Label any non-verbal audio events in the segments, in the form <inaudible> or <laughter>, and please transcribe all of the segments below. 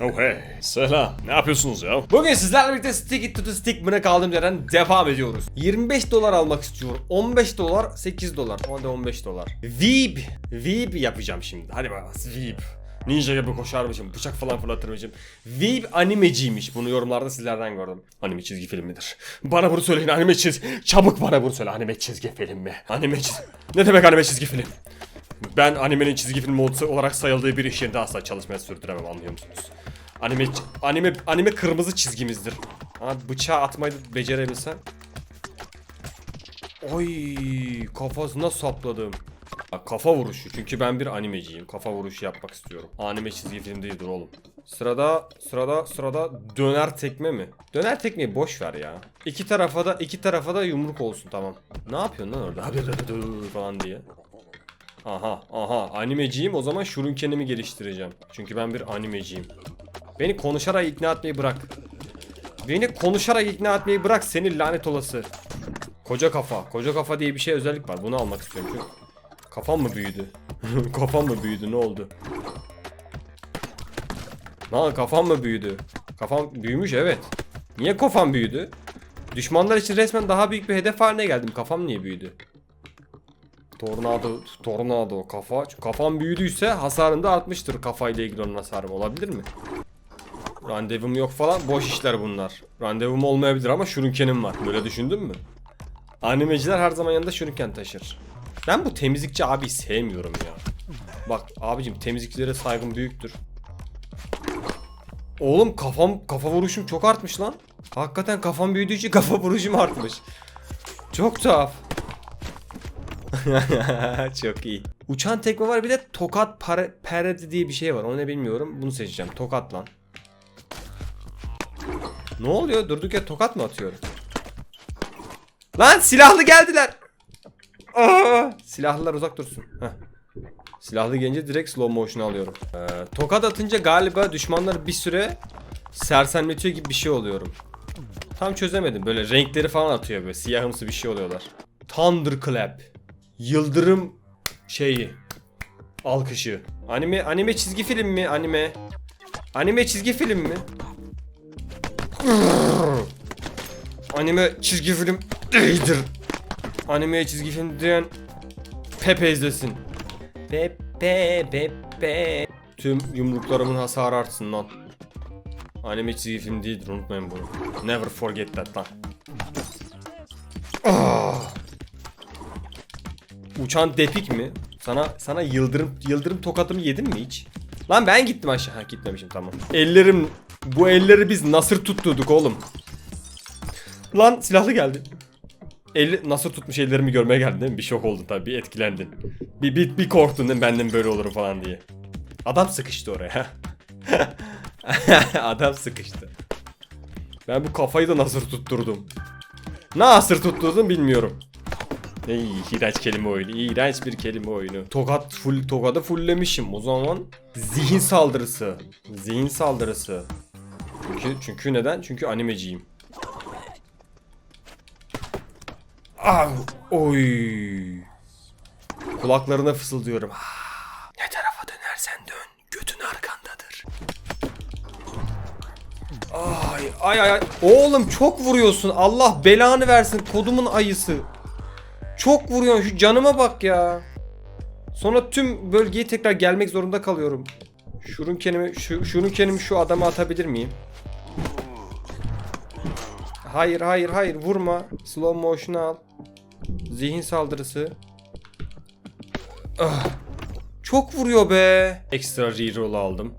Oh hey, selam. Ne yapıyorsunuz ya? Bugün sizlerle birlikte Stick It To The Stickman'a kaldığım yerden devam ediyoruz. 25 dolar almak istiyorum. 15 dolar, 8 dolar. Hadi 15 dolar. Veep. Veep yapacağım şimdi. Hadi bakalım. Veep. Ninja gibi koşarmışım, bıçak falan fırlatırmışım. Veep animeciymiş. Bunu yorumlarda sizlerden gördüm. Anime çizgi filmidir. Bana bunu söyleyin anime çizgi. Çabuk bana bunu söyle. Anime çizgi film mi? Anime çizgi... Ne demek anime çizgi film? Ben animenin çizgi film olarak sayıldığı bir iş yerinde asla çalışmaya sürdüremem anlıyor musunuz? Anime anime anime kırmızı çizgimizdir. Ha bıçağı atmayı becerebilsem. Oy kafasına sapladım. Kafa vuruşu çünkü ben bir animeciyim. Kafa vuruşu yapmak istiyorum. Anime çizgi film değildir oğlum. Sırada sırada sırada döner tekme mi? Döner tekmeyi boş ver ya. İki tarafa da iki tarafa da yumruk olsun tamam. Ne yapıyorsun lan orada? <laughs> falan diye. Aha aha animeciyim o zaman şurunkenimi geliştireceğim. Çünkü ben bir animeciyim. Beni konuşarak ikna etmeyi bırak. Beni konuşarak ikna etmeyi bırak seni lanet olası. Koca kafa. Koca kafa diye bir şey özellik var. Bunu almak istiyorum. Çünkü kafam mı büyüdü? <laughs> kafam mı büyüdü? Ne oldu? Lan kafam mı büyüdü? Kafam büyümüş evet. Niye kafam büyüdü? Düşmanlar için resmen daha büyük bir hedef haline geldim. Kafam niye büyüdü? Tornado, tornado kafa. Kafam büyüdüyse hasarım da artmıştır kafayla ilgili onun hasarım olabilir mi? Randevum yok falan boş işler bunlar. Randevum olmayabilir ama şurunkenim var. Böyle düşündün mü? Animeciler her zaman yanında şurunken taşır. Ben bu temizlikçi abi sevmiyorum ya. Bak abicim temizlikçilere saygım büyüktür. Oğlum kafam kafa vuruşum çok artmış lan. Hakikaten kafam büyüdüğü için <laughs> kafa vuruşum artmış. Çok tuhaf. <laughs> Çok iyi. Uçan tekme var bir de tokat paredi diye bir şey var. O ne bilmiyorum. Bunu seçeceğim. Tokat lan. Ne oluyor? Durduk ya tokat mı atıyorum? Lan silahlı geldiler. Aa, silahlılar uzak dursun. Heh. Silahlı gelince direkt slow motion alıyorum. Ee, tokat atınca galiba düşmanları bir süre sersemletiyor gibi bir şey oluyorum. Tam çözemedim. Böyle renkleri falan atıyor böyle. Siyahımsı bir şey oluyorlar. Thunderclap. Yıldırım şeyi. Alkışı. Anime anime çizgi film mi? Anime. Anime çizgi film mi? Anime çizgi film değildir. Anime çizgi film diyen Pepe izlesin. Pepe Pepe. Tüm yumruklarımın hasarı artsın lan. Anime çizgi film değildir unutmayın bunu. Never forget that lan. Ah. Uçan depik mi? Sana sana yıldırım yıldırım tokatımı yedin mi hiç? Lan ben gittim aşağı. Ha, gitmemişim tamam. Ellerim bu elleri biz nasır tutturduk oğlum. Lan silahlı geldi. Eli nasıl tutmuş ellerimi görmeye geldin değil mi? Bir şok oldun tabii, bir etkilendin. Bir, bir, bir korktun değil mi? Benden böyle olurum falan diye. Adam sıkıştı oraya. <laughs> Adam sıkıştı. Ben bu kafayı da nasır tutturdum. Nasır tutturdum bilmiyorum. Ey iğrenç kelime oyunu. İğrenç bir kelime oyunu. Tokat full tokadı fulllemişim. O zaman zihin saldırısı. Zihin saldırısı. Çünkü çünkü neden? Çünkü animeciyim. Ah, oy. Kulaklarına fısıldıyorum. Ah, Ne tarafa dönersen dön, götün arkandadır. Ay ay ay. ay. Oğlum çok vuruyorsun. Allah belanı versin kodumun ayısı. Çok vuruyorsun. Şu canıma bak ya. Sonra tüm bölgeye tekrar gelmek zorunda kalıyorum. Şunun kendimi şu şunun kendimi şu adama atabilir miyim? Hayır hayır hayır vurma. Slow motion al. Zihin saldırısı. Ah. Çok vuruyor be. Ekstra reroll aldım.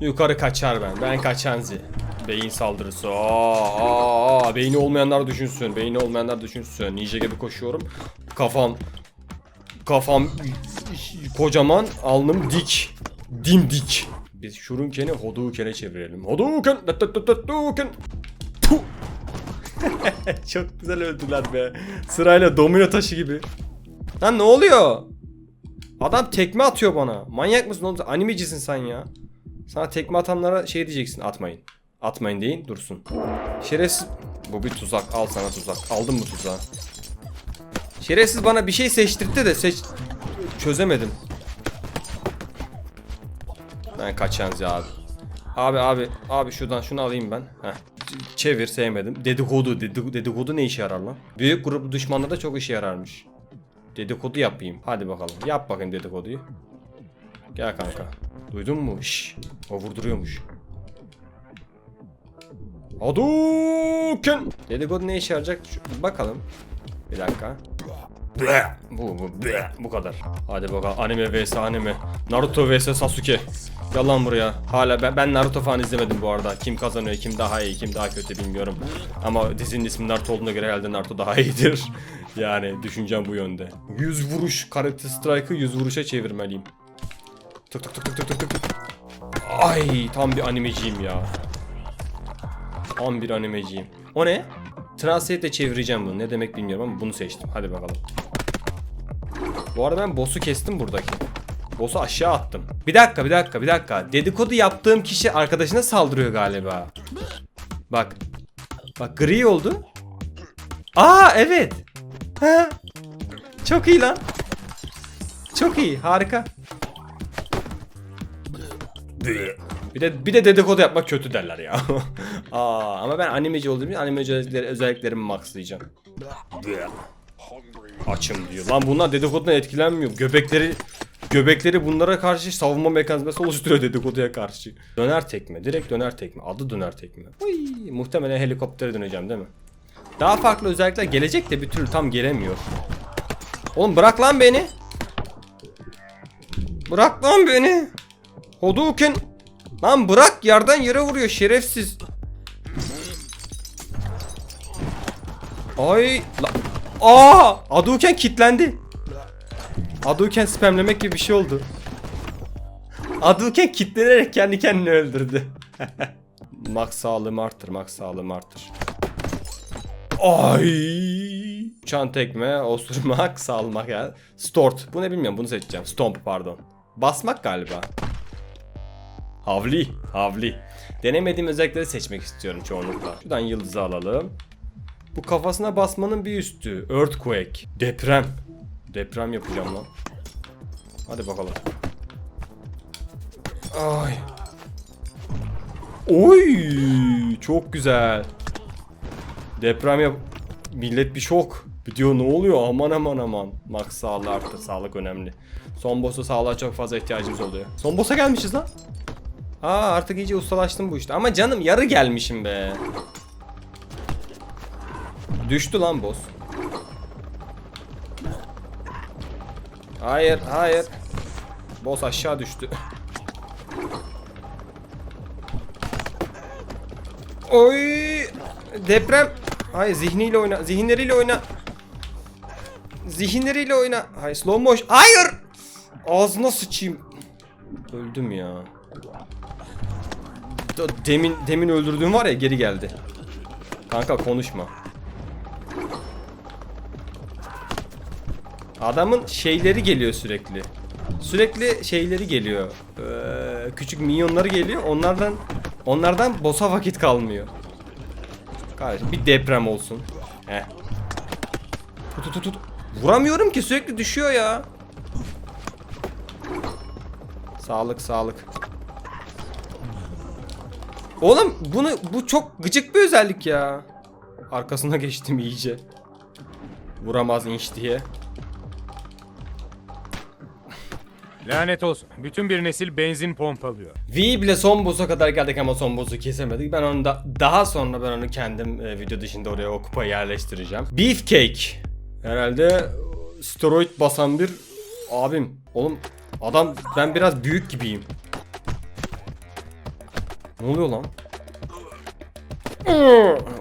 Yukarı kaçar ben. Ben kaçan zi. Beyin saldırısı. Aa, aa. Beyni olmayanlar düşünsün. Beyni olmayanlar düşünsün. Ninja gibi koşuyorum. Kafam kafam kocaman, alnım dik. Dimdik. Biz şurunkeni Hadouken'e çevirelim. Hadouken! Puh! <laughs> Çok güzel öldüler be. Sırayla domino taşı gibi. Lan ne oluyor? Adam tekme atıyor bana. Manyak mısın oğlum? Animecisin sen ya. Sana tekme atanlara şey diyeceksin. Atmayın. Atmayın deyin dursun. Şerefsiz. Bu bir tuzak. Al sana tuzak. Aldın mı tuzağı? Şerefsiz bana bir şey seçtirtti de seç... Çözemedim. Ben kaçan abi. Abi abi abi şuradan şunu alayım ben. Heh. Çevir sevmedim. Dedikodu dedikodu, dedikodu ne işe yarar lan? Büyük grup düşmanlarda çok işe yararmış. Dedikodu yapayım. Hadi bakalım. Yap bakayım dedikoduyu. Gel kanka. Duydun mu? Şş. O vurduruyormuş. Hadouken! Dedikodu ne işe yarayacak? Şu- bakalım. Bir dakika. Bu, bu, bu kadar. Hadi bakalım. Anime vs anime. Naruto vs Sasuke. Gel lan buraya. Hala ben, ben Naruto falan izlemedim bu arada. Kim kazanıyor, kim daha iyi, kim daha kötü bilmiyorum. Ama dizinin ismi Naruto olduğuna göre herhalde Naruto daha iyidir. <laughs> yani düşüncem bu yönde. 100 vuruş Karate Strike'ı 100 vuruşa çevirmeliyim. Tık tık tık tık tık tık. Ay tam bir animeciyim ya. Tam bir animeciyim. O ne? Translate'le çevireceğim bunu. Ne demek bilmiyorum ama bunu seçtim. Hadi bakalım. Bu arada ben boss'u kestim buradaki. Boss'u aşağı attım. Bir dakika bir dakika bir dakika. Dedikodu yaptığım kişi arkadaşına saldırıyor galiba. Bak. Bak gri oldu. Aa evet. Ha. Çok iyi lan. Çok iyi harika. Bir de bir de dedikodu yapmak kötü derler ya. <laughs> Aa, ama ben animeci olduğum için animeci özellikleri, özelliklerimi maxlayacağım. Açım diyor. Lan bunlar dedikodudan etkilenmiyor. Göbekleri göbekleri bunlara karşı savunma mekanizması oluşturuyor dedikoduya karşı. Döner tekme. Direkt döner tekme. Adı döner tekme. Uy, muhtemelen helikoptere döneceğim değil mi? Daha farklı özellikler gelecek de bir türlü tam gelemiyor. Oğlum bırak lan beni. Bırak lan beni. Hadouken. Lan bırak yerden yere vuruyor şerefsiz. Ay. La. Aa! Hadouken kilitlendi. Hadouken spamlemek gibi bir şey oldu. Hadouken kilitlenerek kendi kendini öldürdü. <laughs> max sağlığımı arttır, max sağlığımı arttır. Ay! Uçan tekme, osurmak, <laughs> salmak ya. Stort. Bu ne bilmiyorum, bunu seçeceğim. Stomp pardon. Basmak galiba. Havli, havli. Denemediğim özellikleri seçmek istiyorum çoğunlukla. Şuradan yıldızı alalım. Bu kafasına basmanın bir üstü. Earthquake. Deprem. Deprem yapacağım lan. Hadi bakalım. Ay. Oy, çok güzel. Deprem yap. Millet bir şok. Video ne oluyor? Aman aman aman. Max sağlığı arttı. Sağlık önemli. Son boss'a sağlığa çok fazla ihtiyacımız oluyor. Son boss'a gelmişiz lan. Aa artık iyice ustalaştım bu işte. Ama canım yarı gelmişim be. Düştü lan boss. Hayır, hayır. Boss aşağı düştü. Oy! Deprem. Hayır, zihniyle oyna. Zihinleriyle oyna. Zihinleriyle oyna. Hayır, slow motion. Hayır! Ağzına sıçayım. Öldüm ya. Demin demin öldürdüğüm var ya geri geldi. Kanka konuşma. Adamın şeyleri geliyor sürekli. Sürekli şeyleri geliyor. Ee, küçük minyonları geliyor. Onlardan onlardan boss'a vakit kalmıyor. Kardeşim bir deprem olsun. Heh. Tut tut, tut. Vuramıyorum ki sürekli düşüyor ya. Sağlık sağlık. Oğlum bunu bu çok gıcık bir özellik ya. Arkasına geçtim iyice. Vuramaz inç diye. Lanet olsun. Bütün bir nesil benzin pompalıyor. V bile son boss'a kadar geldik ama son boss'u kesemedik. Ben onu da daha sonra ben onu kendim e, video dışında oraya o kupayı yerleştireceğim. Beefcake. Herhalde steroid basan bir abim. Oğlum adam ben biraz büyük gibiyim. Ne oluyor lan?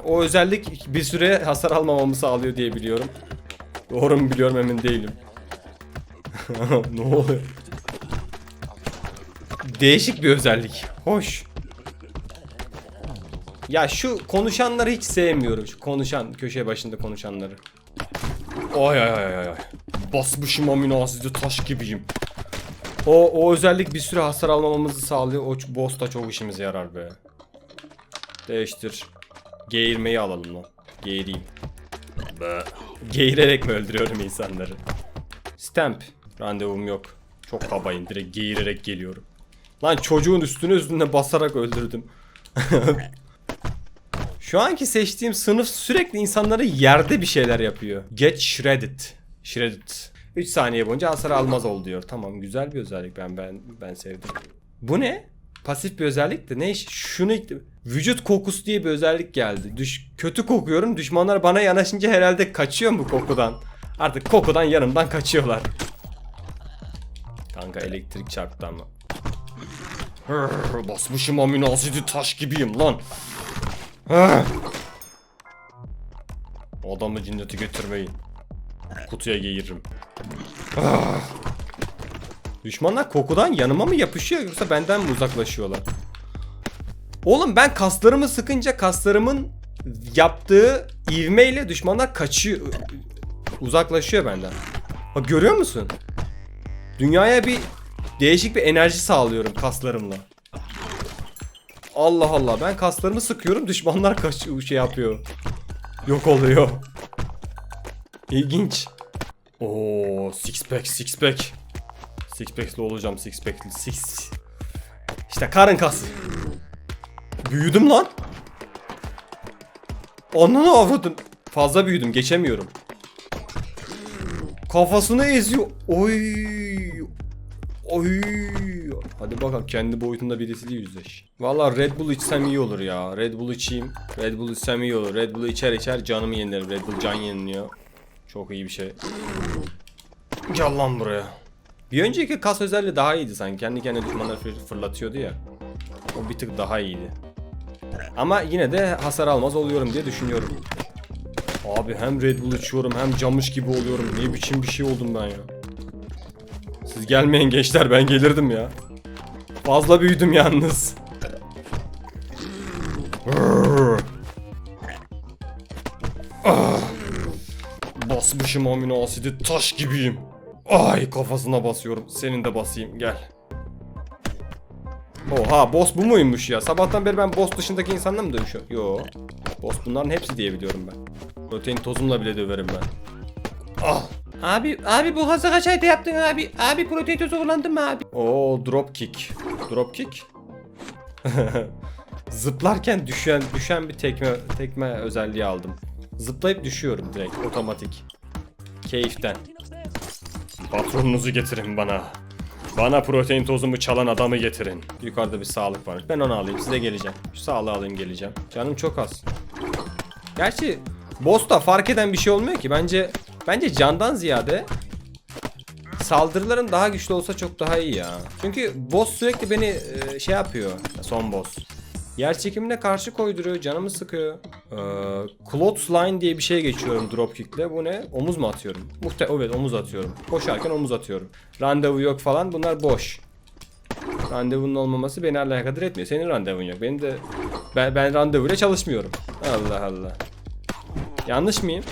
O özellik bir süre hasar almamamı sağlıyor diye biliyorum. Doğru mu biliyorum emin değilim. <laughs> ne oluyor? Değişik bir özellik. Hoş. Ya şu konuşanları hiç sevmiyorum. Şu konuşan köşe başında konuşanları. Ay ay ay ay. Basmışım aminazide taş gibiyim. O, o özellik bir süre hasar almamamızı sağlıyor. O boss da çok işimize yarar be. Değiştir. Geğirmeyi alalım lan. Geğireyim. Be. Geğirerek mi öldürüyorum insanları? Stamp. Randevum yok. Çok kabayım. Direkt geğirerek geliyorum. Lan çocuğun üstüne üstüne basarak öldürdüm. <laughs> Şu anki seçtiğim sınıf sürekli insanları yerde bir şeyler yapıyor. Get shredded. Shredded. 3 saniye boyunca hasar almaz ol diyor. Tamam güzel bir özellik ben ben ben sevdim. Bu ne? Pasif bir özellik de ne iş? Şunu vücut kokusu diye bir özellik geldi. Düş kötü kokuyorum. Düşmanlar bana yanaşınca herhalde kaçıyor mu kokudan? Artık kokudan yanımdan kaçıyorlar. Kanka elektrik çarptı ama. Hırr, Basmışım amino asidi taş gibiyim lan. Hırr. Adamı cinneti getirmeyin. Kutuya giyiririm. Ah. Düşmanlar kokudan yanıma mı yapışıyor yoksa benden mi uzaklaşıyorlar? Oğlum ben kaslarımı sıkınca kaslarımın yaptığı ivmeyle düşmanlar kaçıyor. Uzaklaşıyor benden. Bak görüyor musun? Dünyaya bir değişik bir enerji sağlıyorum kaslarımla. Allah Allah ben kaslarımı sıkıyorum düşmanlar kaç şey yapıyor. Yok oluyor. İlginç. Oo six pack six pack. Six pack'li olacağım six pack'li six. İşte karın kası. Büyüdüm lan. Ananı avradın. Fazla büyüdüm geçemiyorum. Kafasını eziyor. Oy. Oy. Hadi bakalım kendi boyutunda birisiyle yüzleş. Valla Red Bull içsem iyi olur ya. Red Bull içeyim. Red Bull içsem iyi olur. Red Bull içer içer canımı yenilerim. Red Bull can yeniliyor. Çok iyi bir şey. Gel lan buraya. Bir önceki kas özelliği daha iyiydi sanki. Kendi kendine düşmanları fır- fırlatıyordu ya. O bir tık daha iyiydi. Ama yine de hasar almaz oluyorum diye düşünüyorum. Abi hem Red Bull içiyorum hem camış gibi oluyorum. Ne biçim bir şey oldum ben ya. Siz gelmeyin gençler ben gelirdim ya. Fazla büyüdüm yalnız. Basmışım amino asidi taş gibiyim. Ay kafasına basıyorum. Senin de basayım gel. Oha boss bu muymuş ya? Sabahtan beri ben boss dışındaki insanla mı dövüşüyorum? Yo. Boss bunların hepsi diye biliyorum ben. Protein tozumla bile döverim ben. Ah. Abi abi bu hızı kaç ayda yaptın abi? Abi protein tozu kullandın mı abi? Oo drop kick. Drop kick. <laughs> Zıplarken düşen düşen bir tekme tekme özelliği aldım. Zıplayıp düşüyorum direkt otomatik. Keyiften. Patronunuzu getirin bana. Bana protein tozumu çalan adamı getirin. Yukarıda bir sağlık var. Ben onu alayım size geleceğim. Şu sağlığı alayım geleceğim. Canım çok az. Gerçi boss'ta fark eden bir şey olmuyor ki. Bence bence candan ziyade saldırıların daha güçlü olsa çok daha iyi ya. Çünkü boss sürekli beni e, şey yapıyor. Son boss. Yer çekimine karşı koyduruyor, canımı sıkıyor. Ee, Clothesline diye bir şey geçiyorum dropkick'le. Bu ne? Omuz mu atıyorum? Muhte evet omuz atıyorum. Koşarken omuz atıyorum. Randevu yok falan bunlar boş. Randevunun olmaması beni alakadar etmiyor. Senin randevun yok. Benim de ben, ben randevuyla çalışmıyorum. Allah Allah. Yanlış mıyım?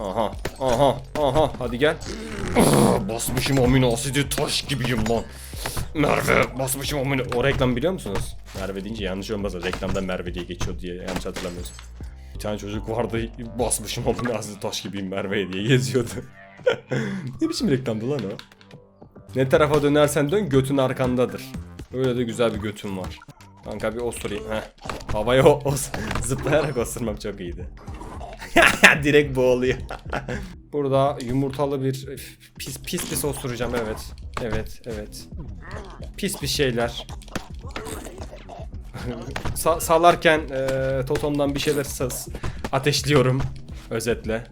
Aha, aha, aha. Hadi gel. Basmışım amino asidi taş gibiyim lan. Merve basmışım amino. O reklam biliyor musunuz? Merve deyince yanlış olmasa reklamda Merve diye geçiyor diye yanlış hatırlamıyorsun. Bir tane çocuk vardı basmışım amino asidi taş gibiyim Merve diye geziyordu. <laughs> ne biçim reklamdı lan o? Ne tarafa dönersen dön götün arkandadır. Öyle de güzel bir götüm var. Kanka bir osurayım. Heh. Havaya o, os zıplayarak osurmak çok iyiydi. <laughs> Direkt boğuluyor. <laughs> Burada yumurtalı bir pis pis pis osuracağım evet. Evet evet. Pis bir şeyler. <laughs> Sa- salarken e, totomdan bir şeyler sas ateşliyorum. Özetle.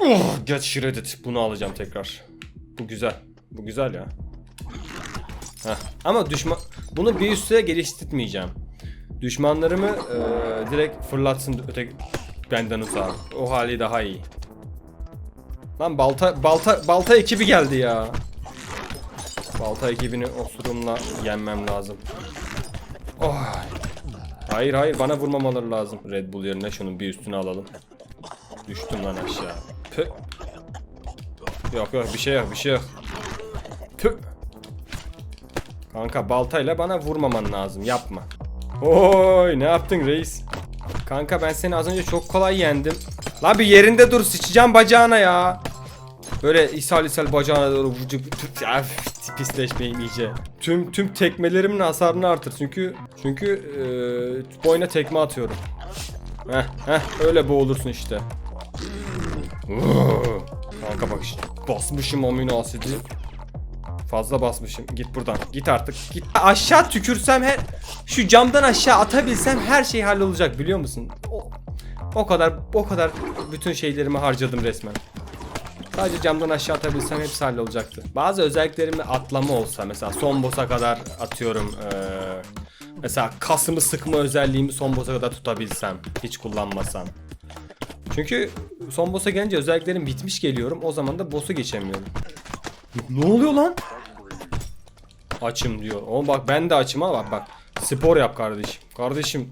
Oh, get shredded. Bunu alacağım tekrar. Bu güzel. Bu güzel ya. Heh. Ama düşman bunu bir üste geliştirmeyeceğim. Düşmanlarımı e, direkt fırlatsın öteki benden uzağa. O hali daha iyi. Lan balta balta balta ekibi geldi ya. Balta ekibini osurumla yenmem lazım. Oh. Hayır hayır bana vurmamaları lazım. Red Bull yerine şunun bir üstüne alalım. Düştüm lan aşağı. Püh. Yok yok bir şey yok bir şey yok. Tüh. Kanka baltayla bana vurmaman lazım yapma. Oy ne yaptın reis? Kanka ben seni az önce çok kolay yendim. La bir yerinde dur sıçacağım bacağına ya. Böyle ishal ishal bacağına doğru vıcık pisleşmeyeyim iyice. Tüm tüm tekmelerimin hasarını artır çünkü çünkü eee boyuna tekme atıyorum. Heh heh öyle boğulursun işte. Kanka bak işte basmışım amino asidi. Fazla basmışım. Git buradan. Git artık. Git. Aşağı tükürsem her şu camdan aşağı atabilsem her şey hallolacak biliyor musun? O, o kadar o kadar bütün şeylerimi harcadım resmen. Sadece camdan aşağı atabilsem hepsi hallolacaktı. Bazı özelliklerimle atlama olsa mesela son boss'a kadar atıyorum eee, mesela kasımı sıkma özelliğimi son boss'a kadar tutabilsem hiç kullanmasam. Çünkü son boss'a gelince özelliklerim bitmiş geliyorum o zaman da boss'u geçemiyorum. Ne oluyor lan? Açım diyor. Oğlum bak ben de açım ha bak bak. Spor yap kardeşim. Kardeşim.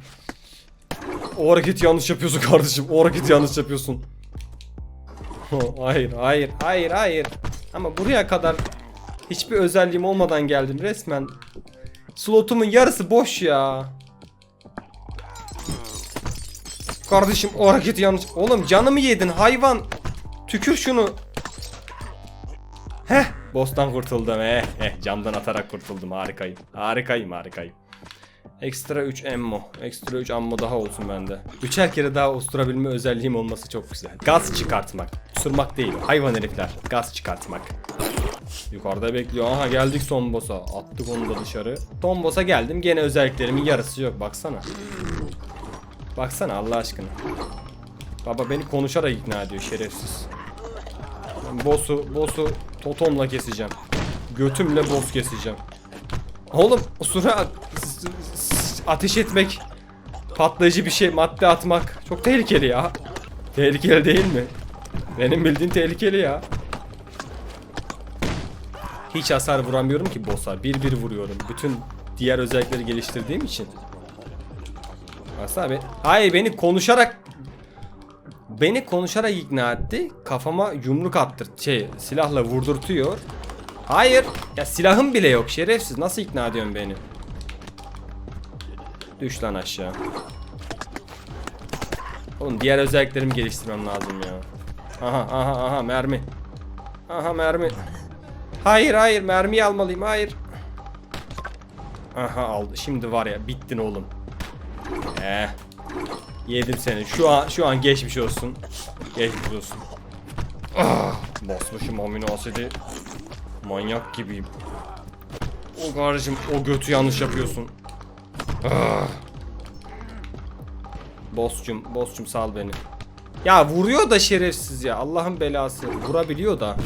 O hareketi yanlış yapıyorsun kardeşim. O hareketi yanlış yapıyorsun. <laughs> hayır, hayır, hayır, hayır. Ama buraya kadar hiçbir özelliğim olmadan geldim resmen. Slotumun yarısı boş ya. Kardeşim o hareketi yanlış. Oğlum canımı yedin hayvan. Tükür şunu. Heh. Boss'tan kurtuldum. Eh, eh. Camdan atarak kurtuldum. Harikayım. Harikayım, harikayım. Ekstra 3 ammo. Ekstra 3 ammo daha olsun bende. Üçer kere daha usturabilme özelliğim olması çok güzel. Gaz çıkartmak. Usurmak değil. Hayvan herifler. Gaz çıkartmak. Yukarıda bekliyor. Aha geldik son boss'a. Attık onu da dışarı. Son boss'a geldim. Gene özelliklerimin yarısı yok. Baksana. Baksana Allah aşkına. Baba beni konuşarak ikna ediyor şerefsiz. Ben boss'u, boss'u totomla keseceğim. Götümle boss keseceğim. Oğlum usura s- s- ateş etmek, patlayıcı bir şey, madde atmak çok tehlikeli ya. Tehlikeli değil mi? Benim bildiğim tehlikeli ya. Hiç hasar vuramıyorum ki boss'a. Bir bir vuruyorum. Bütün diğer özellikleri geliştirdiğim için. Baksana be. Hayır beni konuşarak Beni konuşarak ikna etti. Kafama yumruk attır. Şey silahla vurdurtuyor. Hayır. Ya silahım bile yok şerefsiz. Nasıl ikna ediyorsun beni? Düş lan aşağı. Oğlum diğer özelliklerimi geliştirmem lazım ya. Aha aha aha mermi. Aha mermi. Hayır hayır mermiyi almalıyım hayır. Aha aldı. Şimdi var ya bittin oğlum. Eh. Yedim seni. Şu an şu an geçmiş olsun. Geçmiş olsun. Ah, basmışım amino asidi. Manyak gibiyim. O kardeşim o götü yanlış yapıyorsun. Ah. Boss'cum, boss'cum sal beni. Ya vuruyor da şerefsiz ya. Allah'ın belası. Vurabiliyor da.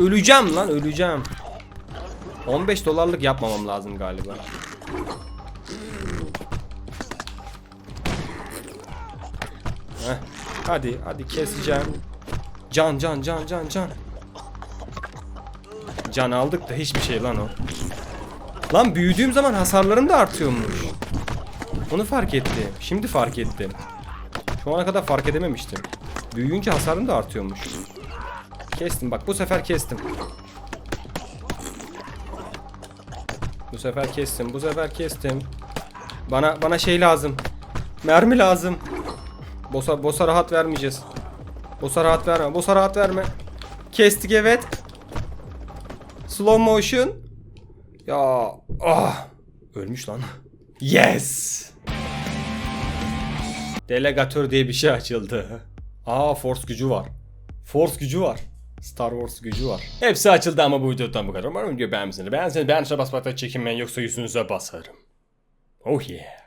Öleceğim lan, öleceğim. 15 dolarlık yapmamam lazım galiba. Heh. Hadi hadi keseceğim. Can can can can can. Can aldık da hiçbir şey lan o. Lan büyüdüğüm zaman hasarlarım da artıyormuş. Onu fark ettim. Şimdi fark ettim. Şu ana kadar fark edememiştim. Büyüyünce hasarım da artıyormuş. Kestim bak bu sefer kestim. Bu sefer kestim. Bu sefer kestim. Bana bana şey lazım. Mermi lazım. Bosa, bosa rahat vermeyeceğiz. Bosa rahat verme. Bosa rahat verme. Kestik evet. Slow motion. Ya ah. Ölmüş lan. Yes. Delegatör diye bir şey açıldı. Aa force gücü var. Force gücü var. Star Wars gücü var. Hepsi açıldı ama bu videodan bu kadar. Umarım video beğenmişsiniz. Beğenseniz beğen tuşuna basmakta çekinmeyin yoksa yüzünüze basarım. Oh yeah.